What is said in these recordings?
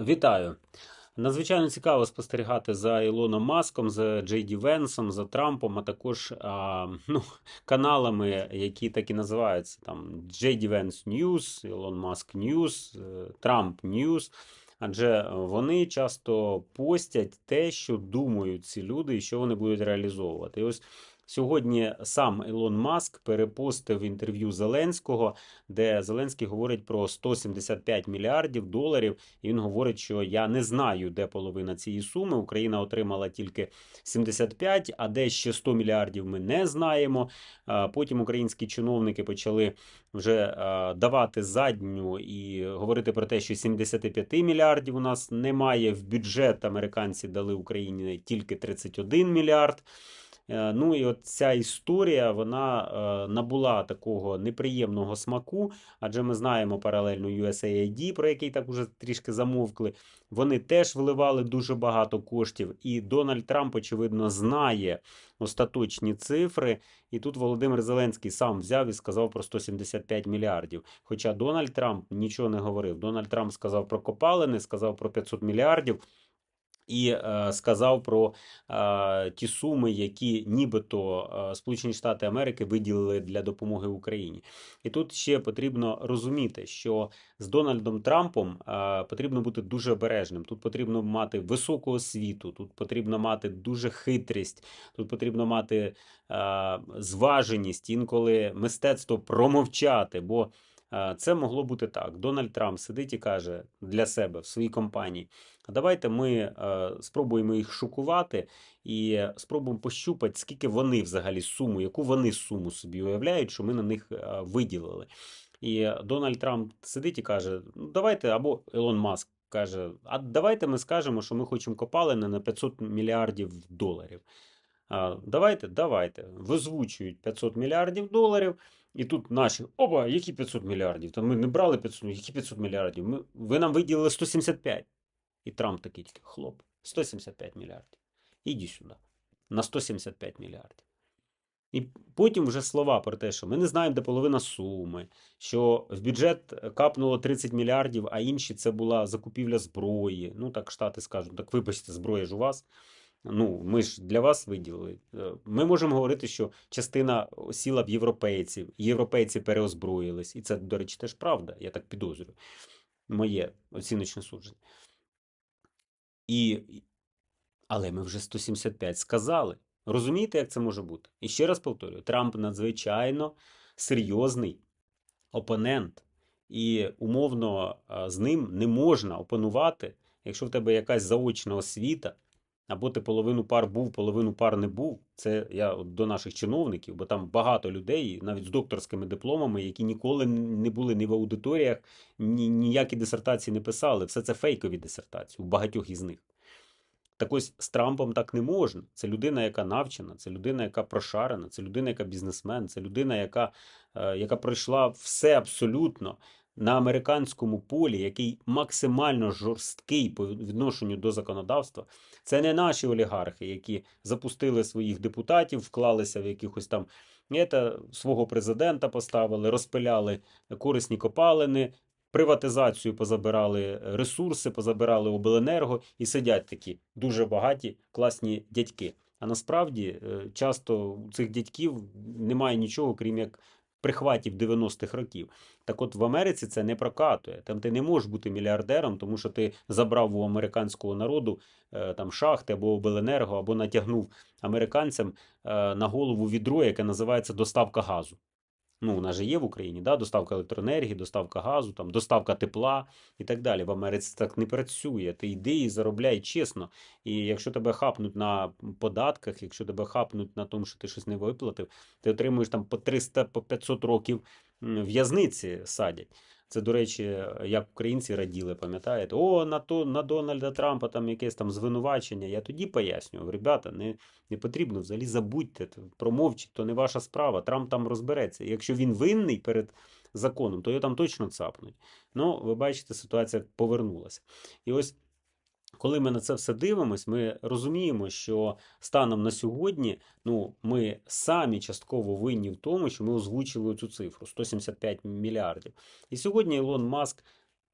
Вітаю! Надзвичайно цікаво спостерігати за Ілоном Маском, за Джей Ді Венсом, за Трампом, а також а, ну, каналами, які так і називаються там Джей Ді Венс News, Ілон Маск News, е, Трамп News. Адже вони часто постять те, що думають ці люди, і що вони будуть реалізовувати. І ось Сьогодні сам Ілон Маск перепостив інтерв'ю Зеленського, де Зеленський говорить про 175 мільярдів доларів. І він говорить, що я не знаю, де половина цієї суми. Україна отримала тільки 75, а де ще 100 мільярдів ми не знаємо. Потім українські чиновники почали вже давати задню і говорити про те, що 75 мільярдів у нас немає. В бюджет американці дали Україні тільки 31 мільярд. Е, ну і от ця історія вона е, набула такого неприємного смаку, адже ми знаємо паралельно USAID, про який так уже трішки замовкли. Вони теж вливали дуже багато коштів, і Дональд Трамп, очевидно, знає остаточні цифри. І тут Володимир Зеленський сам взяв і сказав про 175 мільярдів. Хоча Дональд Трамп нічого не говорив. Дональд Трамп сказав про копалини, сказав про 500 мільярдів. І е, сказав про е, ті суми, які нібито е, Сполучені Штати Америки виділили для допомоги Україні. І тут ще потрібно розуміти, що з Дональдом Трампом е, потрібно бути дуже обережним. Тут потрібно мати високу освіту, тут потрібно мати дуже хитрість, тут потрібно мати е, зваженість, інколи мистецтво промовчати. бо це могло бути так. Дональд Трамп сидить і каже для себе в своїй компанії: давайте ми спробуємо їх шокувати і спробуємо пощупати, скільки вони взагалі суму, яку вони суму собі уявляють, що ми на них виділили. І Дональд Трамп сидить і каже: ну давайте, або Ілон Маск каже: А давайте ми скажемо, що ми хочемо копалини на 500 мільярдів доларів. Давайте, давайте. Визвучують 500 мільярдів доларів. І тут наші, опа, які 500 мільярдів? Та ми не брали 500, які 500 мільярдів? Ми, ви нам виділили 175. І Трамп такий тільки, хлоп, 175 мільярдів. Іди сюди. На 175 мільярдів. І потім вже слова про те, що ми не знаємо, де половина суми, що в бюджет капнуло 30 мільярдів, а інші це була закупівля зброї. Ну так Штати скажуть, так вибачте, зброя ж у вас. Ну, ми ж для вас виділили. Е, ми можемо говорити, що частина сіла б європейців, європейці переозброїлись. І це, до речі, теж правда, я так підозрюю. Моє оціночне судження. І... Але ми вже 175 сказали. Розумієте, як це може бути? І ще раз повторюю: Трамп надзвичайно серйозний опонент, і умовно з ним не можна опанувати, якщо в тебе якась заочна освіта. Або ти половину пар був, половину пар не був. Це я до наших чиновників, бо там багато людей, навіть з докторськими дипломами, які ніколи не були ні в аудиторіях, ні ніякі дисертації не писали. Все це фейкові дисертації у багатьох із них. Так ось з Трампом так не можна. Це людина, яка навчена, це людина, яка прошарена, це людина, яка бізнесмен, це людина, яка, е, яка пройшла все абсолютно на американському полі, який максимально жорсткий по відношенню до законодавства, це не наші олігархи, які запустили своїх депутатів, вклалися в якихось там это, свого президента, поставили, розпиляли корисні копалини. Приватизацію позабирали ресурси, позабирали обленерго і сидять такі дуже багаті, класні дядьки. А насправді е, часто у цих дядьків немає нічого, крім як прихватів 90-х років. Так от в Америці це не прокатує. Там ти не можеш бути мільярдером, тому що ти забрав у американського народу е, там шахти або обленерго, або натягнув американцям е, на голову відро, яке називається доставка газу. Ну, нас же є в Україні да, доставка електроенергії, доставка газу, там, доставка тепла і так далі. В Америці так не працює. Ти йди і заробляй чесно. І якщо тебе хапнуть на податках, якщо тебе хапнуть на тому, що ти щось не виплатив, ти отримуєш там по 300 по 500 років в'язниці садять. Це, до речі, як українці раділи, пам'ятаєте? О, на то на Дональда Трампа там якесь там звинувачення. Я тоді пояснював, ребята, не не потрібно взагалі забудьте, промовчіть, то не ваша справа. Трамп там розбереться. якщо він винний перед законом, то його там точно цапнуть. Ну, ви бачите, ситуація повернулася. І ось коли ми на це все дивимось, ми розуміємо, що станом на сьогодні ну, ми самі частково винні в тому, що ми озвучили цю цифру 175 мільярдів. І сьогодні Ілон Маск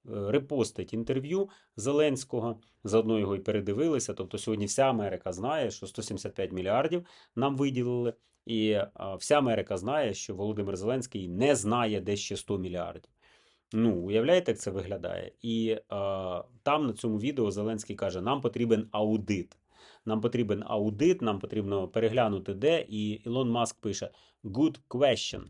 репостить інтерв'ю Зеленського. Заодно його і передивилися. Тобто сьогодні вся Америка знає, що 175 мільярдів нам виділили, і вся Америка знає, що Володимир Зеленський не знає, де ще 100 мільярдів. Ну, уявляєте, як це виглядає? І а, там на цьому відео Зеленський каже: нам потрібен аудит. Нам потрібен аудит, нам потрібно переглянути де. І Ілон Маск пише good question.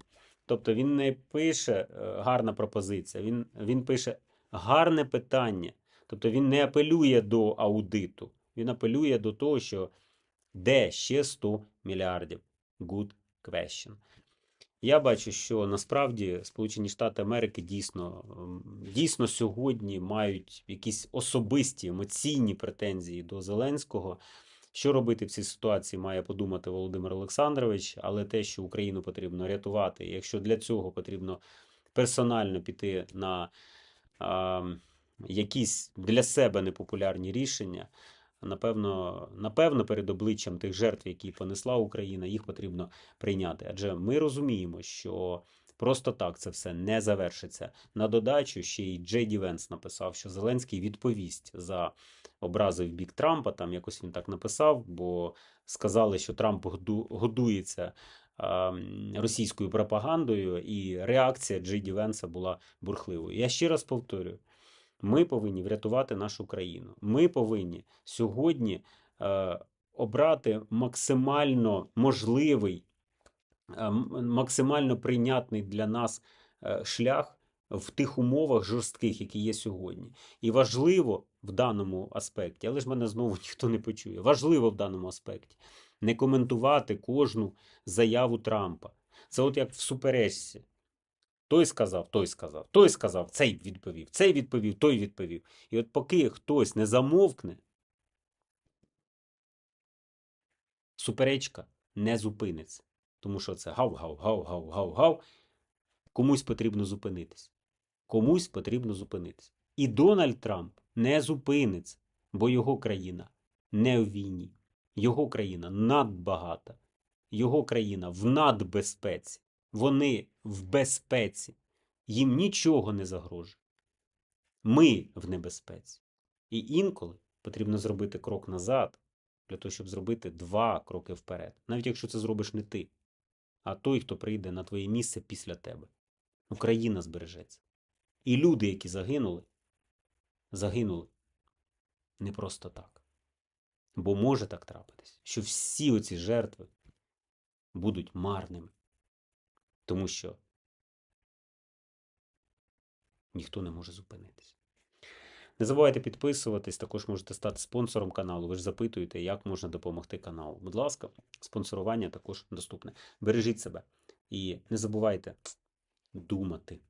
Тобто він не пише е, гарна пропозиція, він, він пише гарне питання. Тобто він не апелює до аудиту, він апелює до того, що де ще 100 мільярдів. Good question. Я бачу, що насправді Сполучені Штати Америки дійсно, ем, дійсно сьогодні мають якісь особисті емоційні претензії до Зеленського. Що робити в цій ситуації, має подумати Володимир Олександрович, але те, що Україну потрібно рятувати, якщо для цього потрібно персонально піти на а, якісь для себе непопулярні рішення, напевно, напевно, перед обличчям тих жертв, які понесла Україна, їх потрібно прийняти. Адже ми розуміємо, що просто так це все не завершиться. На додачу ще й Джей Ді Венс написав, що Зеленський відповість за образи в бік Трампа. Там якось він так написав, бо сказали, що Трамп году- годується російською пропагандою, і реакція Джей Ді Венса була бурхливою. Я ще раз повторюю. Ми повинні врятувати нашу країну. Ми повинні сьогодні е, обрати максимально можливий, е, максимально прийнятний для нас е, шлях в тих умовах жорстких, які є сьогодні. І важливо в даному аспекті, але ж мене знову ніхто не почує. Важливо в даному аспекті не коментувати кожну заяву Трампа. Це от як в суперечці. Той сказав, той сказав, той сказав, цей відповів, цей відповів, той відповів. І от поки хтось не замовкне, суперечка не зупиниться. Тому що це гав-гав-гав-гав-гав-гав. Комусь потрібно зупинитись. Комусь потрібно зупинитись. І Дональд Трамп не зупиниться, бо його країна не в війні. Його країна надбагата. Його країна в надбезпеці. Вони в безпеці. Їм нічого не загрожує. Ми в небезпеці. І інколи потрібно зробити крок назад для того, щоб зробити два кроки вперед. Навіть якщо це зробиш не ти, а той, хто прийде на твоє місце після тебе. Україна збережеться. І люди, які загинули, загинули не просто так. Бо може так трапитись, що всі оці жертви будуть марними. Тому що ніхто не може зупинитись. Не забувайте підписуватись, також можете стати спонсором каналу. Ви ж запитуєте, як можна допомогти каналу. Будь ласка, спонсорування також доступне. Бережіть себе і не забувайте думати.